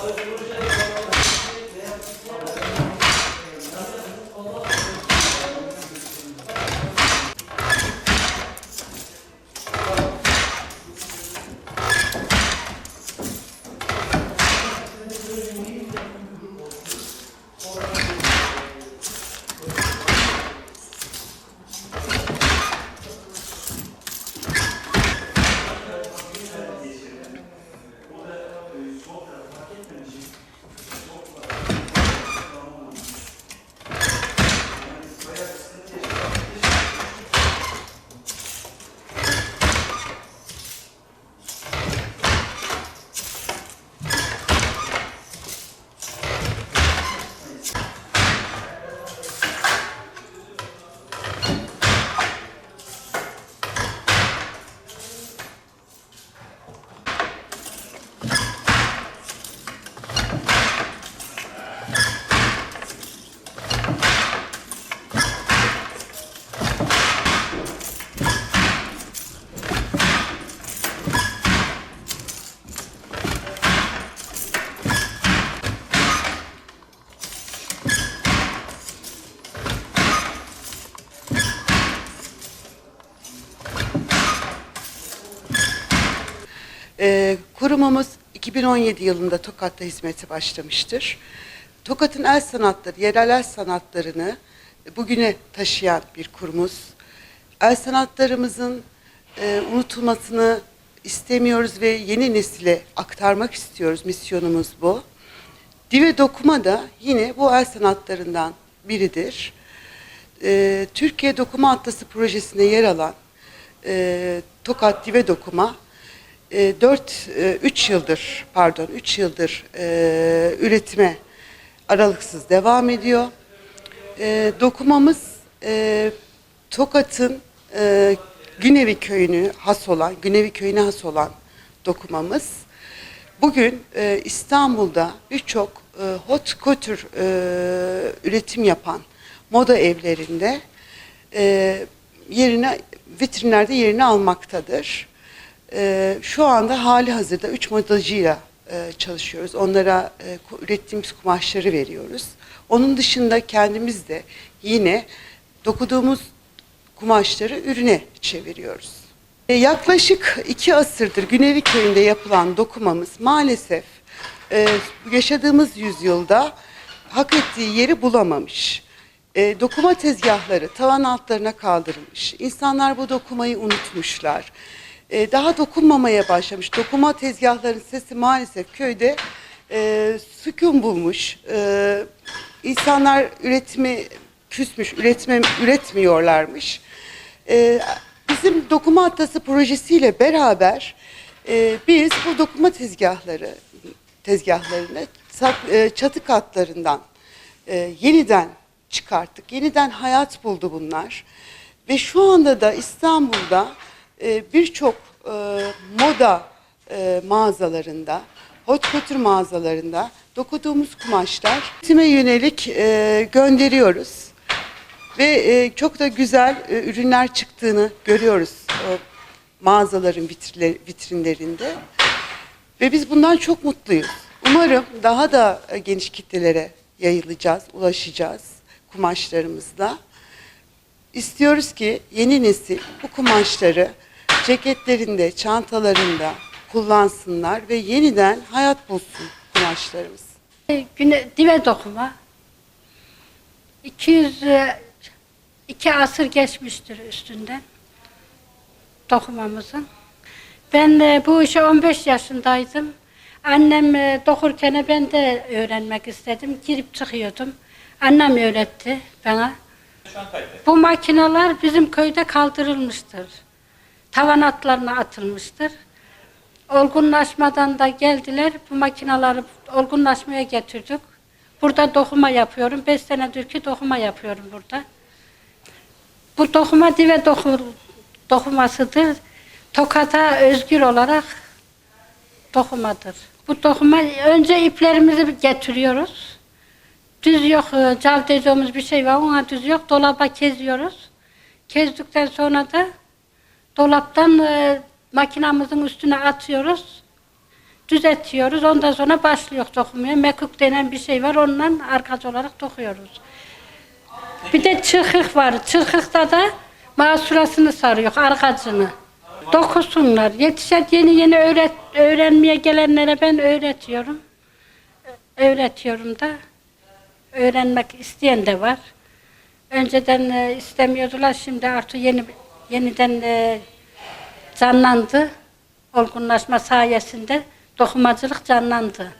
Hallelujah. Ee, kurumumuz 2017 yılında Tokat'ta hizmete başlamıştır. Tokat'ın el sanatları, yerel el sanatlarını bugüne taşıyan bir kurumuz. El sanatlarımızın e, unutulmasını istemiyoruz ve yeni nesile aktarmak istiyoruz. Misyonumuz bu. Dive dokuma da yine bu el sanatlarından biridir. Ee, Türkiye Dokuma Atlası projesinde yer alan e, Tokat Dive Dokuma 4 3 yıldır pardon 3 yıldır e, üretime aralıksız devam ediyor. E, dokumamız e, Tokat'ın e, Günevi köyünü has olan, Günevi köyüne has olan dokumamız. Bugün e, İstanbul'da birçok e, hot couture e, üretim yapan moda evlerinde e, yerine vitrinlerde yerini almaktadır. E, şu anda hali hazırda üç modacıyla e, çalışıyoruz. Onlara e, ürettiğimiz kumaşları veriyoruz. Onun dışında kendimiz de yine dokuduğumuz kumaşları ürüne çeviriyoruz. E, Yaklaşık iki asırdır Günevi Köyü'nde yapılan dokumamız maalesef e, yaşadığımız yüzyılda hak ettiği yeri bulamamış. E, dokuma tezgahları tavan altlarına kaldırılmış. İnsanlar bu dokumayı unutmuşlar. E, daha dokunmamaya başlamış. Dokuma tezgahların sesi maalesef köyde e, sükun bulmuş. E, insanlar üretimi küsmüş, üretme, üretmiyorlarmış. E, bizim dokuma atası projesiyle beraber e, biz bu dokuma tezgahları tezgahlarını e, çatı katlarından e, yeniden çıkarttık. Yeniden hayat buldu bunlar. Ve şu anda da İstanbul'da e, birçok e, moda e, mağazalarında, hot couture mağazalarında dokuduğumuz kumaşlar üretime yönelik e, gönderiyoruz. Ve e, çok da güzel e, ürünler çıktığını görüyoruz o mağazaların vitrinlerinde. Ve biz bundan çok mutluyuz. Umarım daha da e, geniş kitlelere yayılacağız, ulaşacağız kumaşlarımızla. İstiyoruz ki yeni nesil bu kumaşları ceketlerinde, çantalarında kullansınlar ve yeniden hayat bulsun kumaşlarımız. E, Güne, dive dokuma. 200 e, iki asır geçmiştir üstünden dokumamızın. Ben e, bu işe 15 yaşındaydım. Annem dokurken ben de öğrenmek istedim. Girip çıkıyordum. Annem öğretti bana. Bu makineler bizim köyde kaldırılmıştır. Tavan atlarına atılmıştır. Olgunlaşmadan da geldiler. Bu makineleri olgunlaşmaya getirdik. Burada dokuma yapıyorum. Beş senedir ki dokuma yapıyorum burada. Bu dokuma dive doku, dokumasıdır. Tokata özgür olarak dokumadır. Bu dokuma önce iplerimizi getiriyoruz. Düz yok, e, cav dediğimiz bir şey var. Ona düz yok. Dolaba keziyoruz. Kezdikten sonra da dolaptan e, makinamızın üstüne atıyoruz. Düzeltiyoruz. Ondan sonra başlıyor dokumaya. Mekuk denen bir şey var. Ondan arkası olarak dokuyoruz. Bir de çırkık var. Çırkıkta da masurasını sarıyor, arkacını. Dokusunlar. Yetişen yeni yeni öğret, öğrenmeye gelenlere ben öğretiyorum. Öğretiyorum da. Öğrenmek isteyen de var. Önceden e, istemiyordular. Şimdi artık yeni yeniden e, canlandı. Olgunlaşma sayesinde dokumacılık canlandı.